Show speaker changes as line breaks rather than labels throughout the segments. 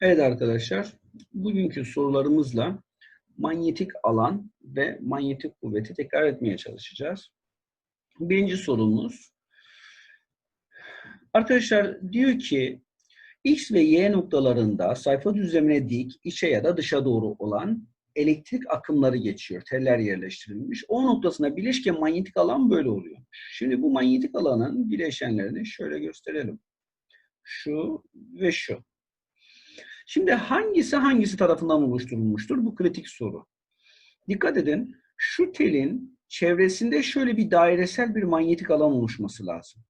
Evet arkadaşlar, bugünkü sorularımızla manyetik alan ve manyetik kuvveti tekrar etmeye çalışacağız. Birinci sorumuz, arkadaşlar diyor ki X ve Y noktalarında sayfa düzlemine dik, içe ya da dışa doğru olan elektrik akımları geçiyor. Teller yerleştirilmiş. O noktasına bileşken manyetik alan böyle oluyor. Şimdi bu manyetik alanın bileşenlerini şöyle gösterelim. Şu ve şu. Şimdi hangisi hangisi tarafından oluşturulmuştur? Bu kritik soru. Dikkat edin, şu telin çevresinde şöyle bir dairesel bir manyetik alan oluşması lazım.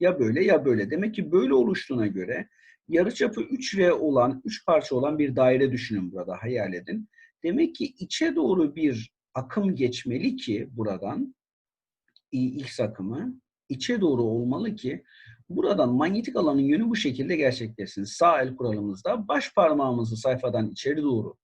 Ya böyle ya böyle. Demek ki böyle oluştuğuna göre yarıçapı 3R olan, 3 parça olan bir daire düşünün burada, hayal edin. Demek ki içe doğru bir akım geçmeli ki buradan, X akımı, içe doğru olmalı ki Buradan manyetik alanın yönü bu şekilde gerçekleşsin. Sağ el kuralımızda baş parmağımızı sayfadan içeri doğru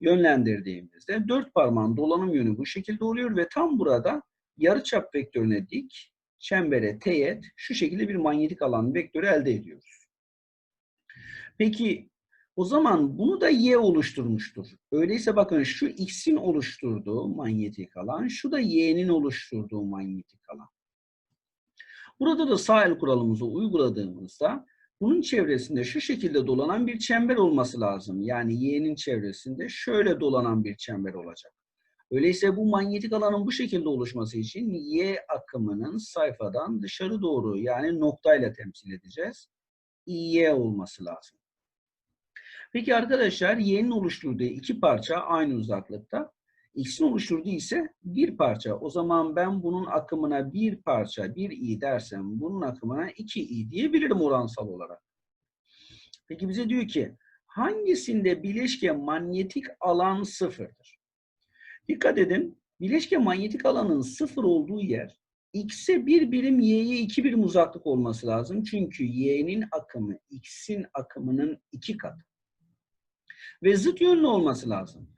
yönlendirdiğimizde dört parmağın dolanım yönü bu şekilde oluyor ve tam burada yarıçap vektörüne dik, çembere teğet şu şekilde bir manyetik alan vektörü elde ediyoruz. Peki o zaman bunu da Y oluşturmuştur. Öyleyse bakın şu X'in oluşturduğu manyetik alan, şu da Y'nin oluşturduğu manyetik alan. Burada da sağ el kuralımızı uyguladığımızda bunun çevresinde şu şekilde dolanan bir çember olması lazım. Yani y'nin çevresinde şöyle dolanan bir çember olacak. Öyleyse bu manyetik alanın bu şekilde oluşması için y akımının sayfadan dışarı doğru yani noktayla temsil edeceğiz. y olması lazım. Peki arkadaşlar y'nin oluşturduğu iki parça aynı uzaklıkta. X'in oluşturduğu ise bir parça. O zaman ben bunun akımına bir parça, bir i dersem bunun akımına iki i diyebilirim oransal olarak. Peki bize diyor ki hangisinde bileşke manyetik alan sıfırdır? Dikkat edin bileşke manyetik alanın sıfır olduğu yer x'e bir birim y'ye iki birim uzaklık olması lazım. Çünkü y'nin akımı x'in akımının iki katı. Ve zıt yönlü olması lazım.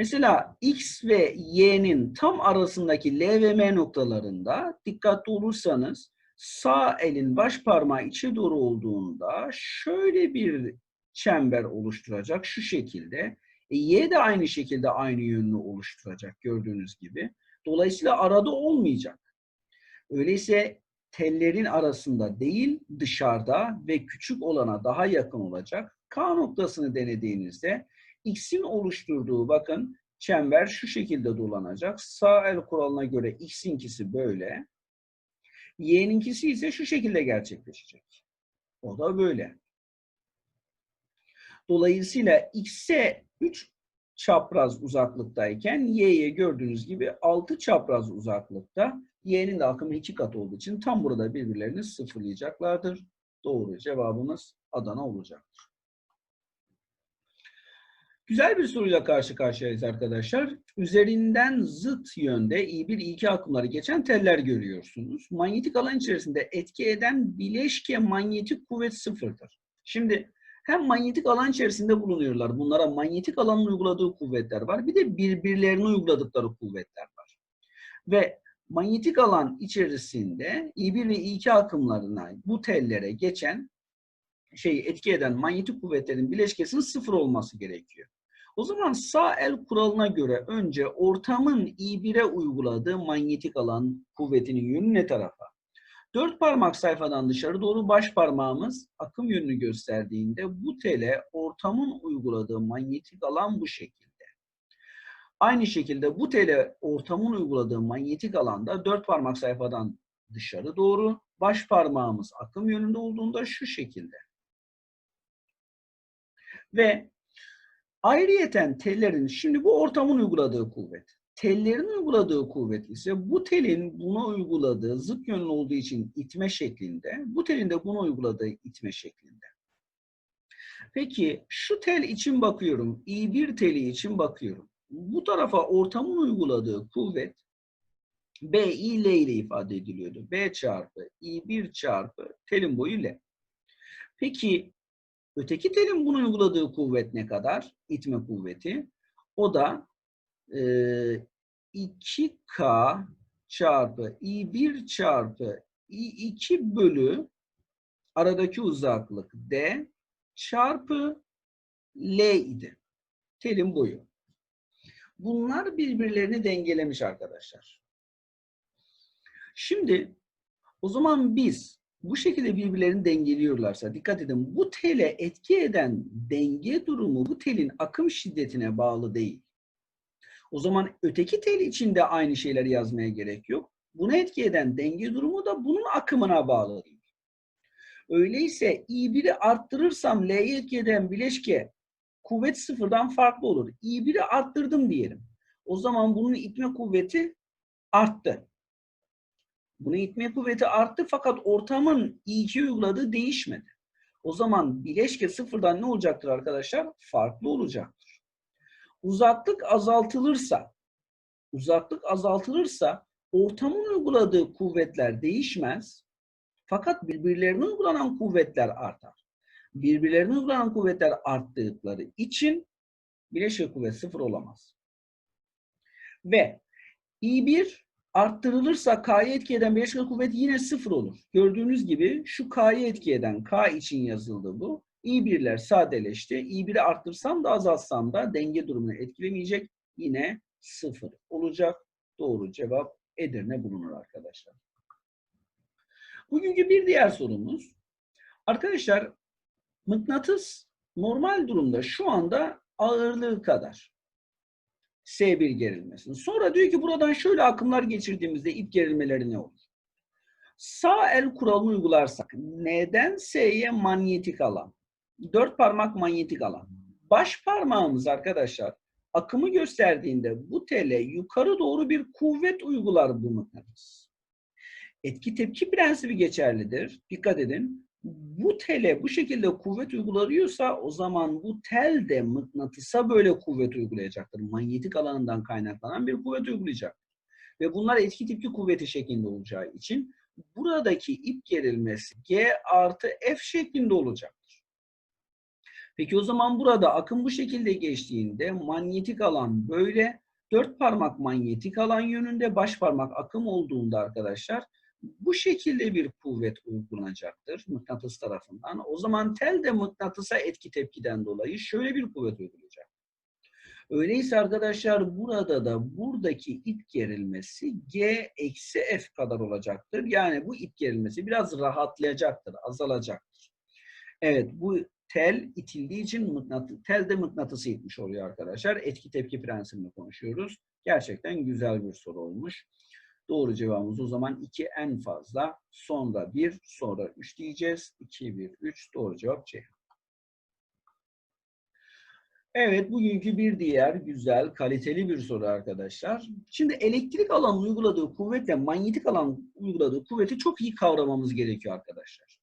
Mesela X ve Y'nin tam arasındaki L ve M noktalarında dikkatli olursanız sağ elin baş parmağı içe doğru olduğunda şöyle bir çember oluşturacak şu şekilde. E, y de aynı şekilde aynı yönlü oluşturacak gördüğünüz gibi. Dolayısıyla arada olmayacak. Öyleyse tellerin arasında değil dışarıda ve küçük olana daha yakın olacak. K noktasını denediğinizde X'in oluşturduğu bakın çember şu şekilde dolanacak. Sağ el kuralına göre X'inkisi böyle. Y'ninkisi ise şu şekilde gerçekleşecek. O da böyle. Dolayısıyla X'e 3 çapraz uzaklıktayken Y'ye gördüğünüz gibi 6 çapraz uzaklıkta. Y'nin de akımı 2 kat olduğu için tam burada birbirlerini sıfırlayacaklardır. Doğru cevabımız Adana olacaktır. Güzel bir soruyla karşı karşıyayız arkadaşlar. Üzerinden zıt yönde I1, I2 akımları geçen teller görüyorsunuz. Manyetik alan içerisinde etki eden bileşke manyetik kuvvet sıfırdır. Şimdi hem manyetik alan içerisinde bulunuyorlar. Bunlara manyetik alanın uyguladığı kuvvetler var. Bir de birbirlerine uyguladıkları kuvvetler var. Ve manyetik alan içerisinde I1 ve I2 akımlarına bu tellere geçen şey etki eden manyetik kuvvetlerin bileşkesinin sıfır olması gerekiyor. O zaman sağ el kuralına göre önce ortamın I1'e uyguladığı manyetik alan kuvvetinin yönü ne tarafa? Dört parmak sayfadan dışarı doğru baş parmağımız akım yönünü gösterdiğinde bu tele ortamın uyguladığı manyetik alan bu şekilde. Aynı şekilde bu tele ortamın uyguladığı manyetik alanda dört parmak sayfadan dışarı doğru baş parmağımız akım yönünde olduğunda şu şekilde. Ve Ayrıyeten tellerin, şimdi bu ortamın uyguladığı kuvvet. Tellerin uyguladığı kuvvet ise bu telin buna uyguladığı zıt yönlü olduğu için itme şeklinde, bu telin de buna uyguladığı itme şeklinde. Peki şu tel için bakıyorum, I1 teli için bakıyorum. Bu tarafa ortamın uyguladığı kuvvet B, I, L ile ifade ediliyordu. B çarpı I1 çarpı telin boyu L. Peki Öteki telin bunu uyguladığı kuvvet ne kadar? İtme kuvveti. O da e, 2K çarpı I1 çarpı I2 bölü aradaki uzaklık D çarpı L idi. Telin boyu. Bunlar birbirlerini dengelemiş arkadaşlar. Şimdi o zaman biz bu şekilde birbirlerini dengeliyorlarsa dikkat edin bu tele etki eden denge durumu bu telin akım şiddetine bağlı değil. O zaman öteki tel için de aynı şeyleri yazmaya gerek yok. Bunu etki eden denge durumu da bunun akımına bağlı değil. Öyleyse I1'i arttırırsam L'ye etki eden bileşke kuvvet sıfırdan farklı olur. I1'i arttırdım diyelim. O zaman bunun itme kuvveti arttı. Bunun itme kuvveti arttı fakat ortamın I2 uyguladığı değişmedi. O zaman bileşke sıfırdan ne olacaktır arkadaşlar? Farklı olacaktır. Uzaklık azaltılırsa, uzaklık azaltılırsa ortamın uyguladığı kuvvetler değişmez. Fakat birbirlerine uygulanan kuvvetler artar. Birbirlerine uygulanan kuvvetler arttıkları için bileşke kuvvet sıfır olamaz. Ve I1 arttırılırsa K'yı etki eden bileşke kuvvet yine sıfır olur. Gördüğünüz gibi şu K'yı etki eden K için yazıldı bu. I1'ler sadeleşti. I1'i arttırsam da azaltsam da denge durumunu etkilemeyecek. Yine sıfır olacak. Doğru cevap Edirne bulunur arkadaşlar. Bugünkü bir diğer sorumuz. Arkadaşlar mıknatıs normal durumda şu anda ağırlığı kadar. S1 gerilmesini. Sonra diyor ki buradan şöyle akımlar geçirdiğimizde ip gerilmeleri ne olur? Sağ el kuralını uygularsak N'den S'ye manyetik alan. Dört parmak manyetik alan. Baş parmağımız arkadaşlar akımı gösterdiğinde bu tele yukarı doğru bir kuvvet uygular bu mıknatıs. Etki tepki prensibi geçerlidir. Dikkat edin. Bu tele bu şekilde kuvvet uygulanıyorsa o zaman bu tel de mıknatısa böyle kuvvet uygulayacaktır. Manyetik alanından kaynaklanan bir kuvvet uygulayacaktır. Ve bunlar etki tepki kuvveti şeklinde olacağı için buradaki ip gerilmesi G artı F şeklinde olacaktır. Peki o zaman burada akım bu şekilde geçtiğinde manyetik alan böyle dört parmak manyetik alan yönünde baş parmak akım olduğunda arkadaşlar bu şekilde bir kuvvet uygulanacaktır mıknatıs tarafından. O zaman tel de mıknatısa etki tepkiden dolayı şöyle bir kuvvet uygulayacak. Öyleyse arkadaşlar burada da buradaki ip gerilmesi G eksi F kadar olacaktır. Yani bu ip gerilmesi biraz rahatlayacaktır, azalacaktır. Evet bu tel itildiği için mıknatı, tel de mıknatısı itmiş oluyor arkadaşlar. Etki tepki prensibini konuşuyoruz. Gerçekten güzel bir soru olmuş. Doğru cevabımız o zaman 2 en fazla. Sonra 1, sonra 3 diyeceğiz. 2, 1, 3. Doğru cevap C. Evet, bugünkü bir diğer güzel, kaliteli bir soru arkadaşlar. Şimdi elektrik alan uyguladığı kuvvetle manyetik alan uyguladığı kuvveti çok iyi kavramamız gerekiyor arkadaşlar.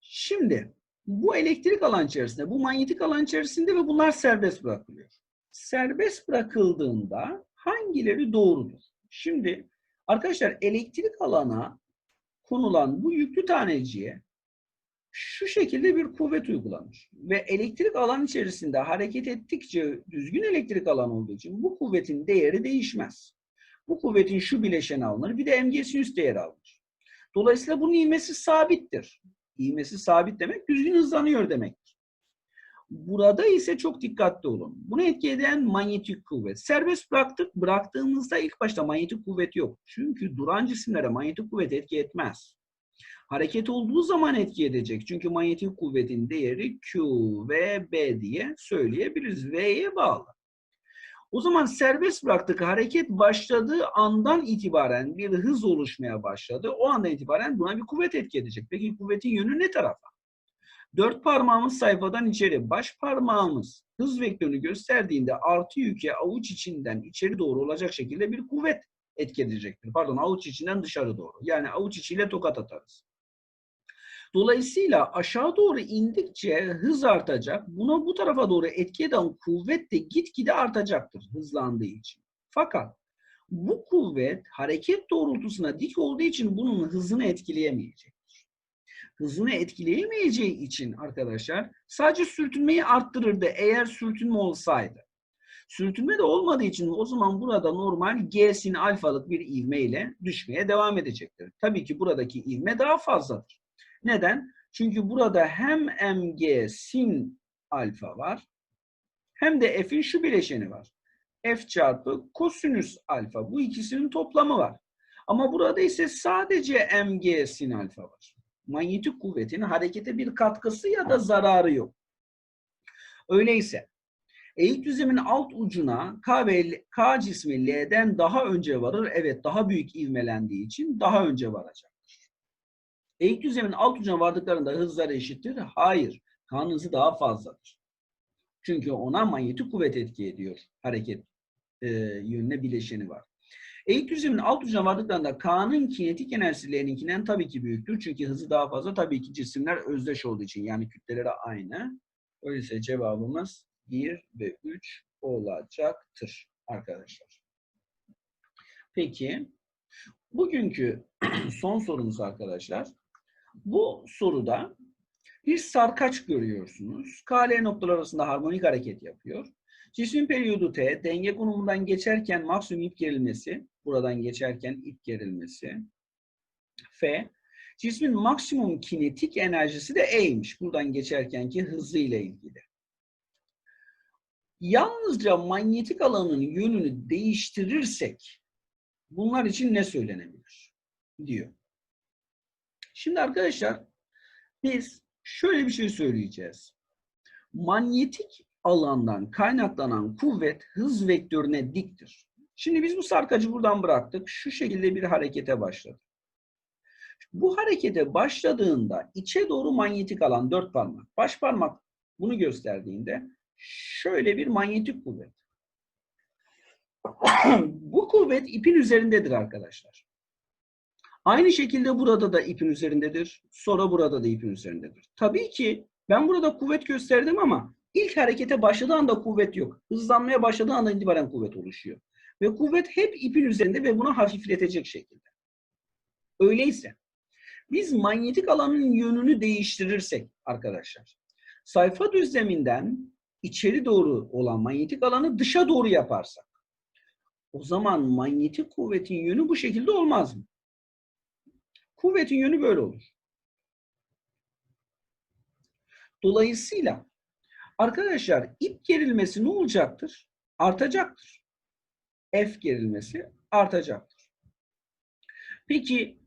Şimdi bu elektrik alan içerisinde, bu manyetik alan içerisinde ve bunlar serbest bırakılıyor. Serbest bırakıldığında hangileri doğrudur? Şimdi arkadaşlar elektrik alana konulan bu yüklü taneciye şu şekilde bir kuvvet uygulanır. Ve elektrik alan içerisinde hareket ettikçe düzgün elektrik alan olduğu için bu kuvvetin değeri değişmez. Bu kuvvetin şu bileşeni alınır. Bir de mg sinüs değeri alınır. Dolayısıyla bunun ivmesi sabittir. İvmesi sabit demek düzgün hızlanıyor demektir. Burada ise çok dikkatli olun. Bunu etki eden manyetik kuvvet. Serbest bıraktık. Bıraktığımızda ilk başta manyetik kuvvet yok. Çünkü duran cisimlere manyetik kuvvet etki etmez. Hareket olduğu zaman etki edecek. Çünkü manyetik kuvvetin değeri Q ve B diye söyleyebiliriz. V'ye bağlı. O zaman serbest bıraktık. Hareket başladığı andan itibaren bir hız oluşmaya başladı. O andan itibaren buna bir kuvvet etki edecek. Peki kuvvetin yönü ne tarafa? Dört parmağımız sayfadan içeri, baş parmağımız hız vektörünü gösterdiğinde artı yüke avuç içinden içeri doğru olacak şekilde bir kuvvet etki edecektir. Pardon avuç içinden dışarı doğru. Yani avuç içiyle tokat atarız. Dolayısıyla aşağı doğru indikçe hız artacak. Buna bu tarafa doğru etki eden kuvvet de gitgide artacaktır hızlandığı için. Fakat bu kuvvet hareket doğrultusuna dik olduğu için bunun hızını etkileyemeyecektir. Hızını etkileyemeyeceği için arkadaşlar sadece sürtünmeyi arttırırdı eğer sürtünme olsaydı. Sürtünme de olmadığı için o zaman burada normal G sin alfalık bir ivme ile düşmeye devam edecektir. Tabii ki buradaki ivme daha fazladır. Neden? Çünkü burada hem mg sin alfa var. Hem de f'in şu bileşeni var. f çarpı kosinüs alfa. Bu ikisinin toplamı var. Ama burada ise sadece mg sin alfa var. Manyetik kuvvetin harekete bir katkısı ya da zararı yok. Öyleyse eğik düzlemin alt ucuna K ve K cismi L'den daha önce varır. Evet daha büyük ivmelendiği için daha önce varacaktır. Eğik düzlemin alt ucuna vardıklarında hızları eşittir. Hayır. K'nın hızı daha fazladır. Çünkü ona manyetik kuvvet etki ediyor. Hareket e, yönüne bileşeni var. Eğik düzlemin alt ucuna vardıklarında K'nın kinetik enerjisi L'ninkinden tabii ki büyüktür. Çünkü hızı daha fazla. Tabii ki cisimler özdeş olduğu için yani kütleleri aynı. Öyleyse cevabımız 1 ve 3 olacaktır arkadaşlar. Peki bugünkü son sorumuz arkadaşlar. Bu soruda bir sarkaç görüyorsunuz. KL noktalar arasında harmonik hareket yapıyor. Cismin periyodu T, denge konumundan geçerken maksimum ip gerilmesi, buradan geçerken ip gerilmesi. F, cismin maksimum kinetik enerjisi de E'ymiş. Buradan geçerkenki hızı ile ilgili. Yalnızca manyetik alanın yönünü değiştirirsek bunlar için ne söylenebilir? diyor. Şimdi arkadaşlar biz şöyle bir şey söyleyeceğiz. Manyetik alandan kaynaklanan kuvvet hız vektörüne diktir. Şimdi biz bu sarkacı buradan bıraktık. Şu şekilde bir harekete başladı. Bu harekete başladığında içe doğru manyetik alan dört parmak. Baş parmak bunu gösterdiğinde şöyle bir manyetik kuvvet. bu kuvvet ipin üzerindedir arkadaşlar. Aynı şekilde burada da ipin üzerindedir. Sonra burada da ipin üzerindedir. Tabii ki ben burada kuvvet gösterdim ama ilk harekete başladığı anda kuvvet yok. Hızlanmaya başladığı anda itibaren kuvvet oluşuyor. Ve kuvvet hep ipin üzerinde ve bunu hafifletecek şekilde. Öyleyse biz manyetik alanın yönünü değiştirirsek arkadaşlar sayfa düzleminden içeri doğru olan manyetik alanı dışa doğru yaparsak o zaman manyetik kuvvetin yönü bu şekilde olmaz mı? Kuvvetin yönü böyle olur. Dolayısıyla arkadaşlar ip gerilmesi ne olacaktır? Artacaktır. F gerilmesi artacaktır. Peki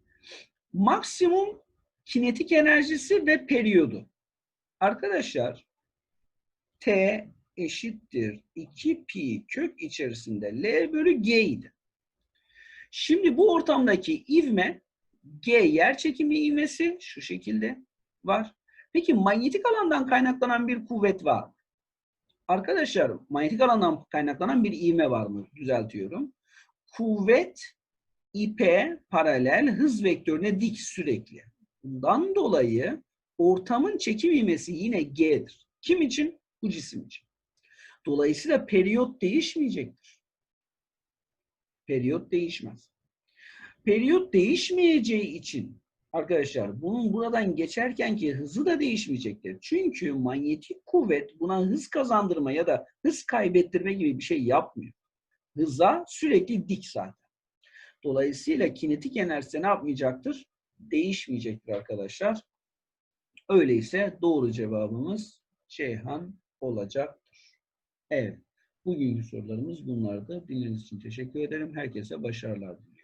maksimum kinetik enerjisi ve periyodu. Arkadaşlar T eşittir 2 pi kök içerisinde L bölü G idi. Şimdi bu ortamdaki ivme G yer çekimi ivmesi şu şekilde var. Peki manyetik alandan kaynaklanan bir kuvvet var mı? Arkadaşlar manyetik alandan kaynaklanan bir ivme var mı? Düzeltiyorum. Kuvvet ipe paralel hız vektörüne dik sürekli. Bundan dolayı ortamın çekim ivmesi yine G'dir. Kim için? Bu cisim için. Dolayısıyla periyot değişmeyecektir. Periyot değişmez. Periyot değişmeyeceği için arkadaşlar bunun buradan geçerkenki hızı da değişmeyecektir. Çünkü manyetik kuvvet buna hız kazandırma ya da hız kaybettirme gibi bir şey yapmıyor. Hıza sürekli dik zaten. Dolayısıyla kinetik enerjisi ne yapmayacaktır? Değişmeyecektir arkadaşlar. Öyleyse doğru cevabımız Ceyhan olacaktır. Evet. Bugünkü sorularımız bunlardı. Dinlediğiniz için teşekkür ederim. Herkese başarılar diliyorum.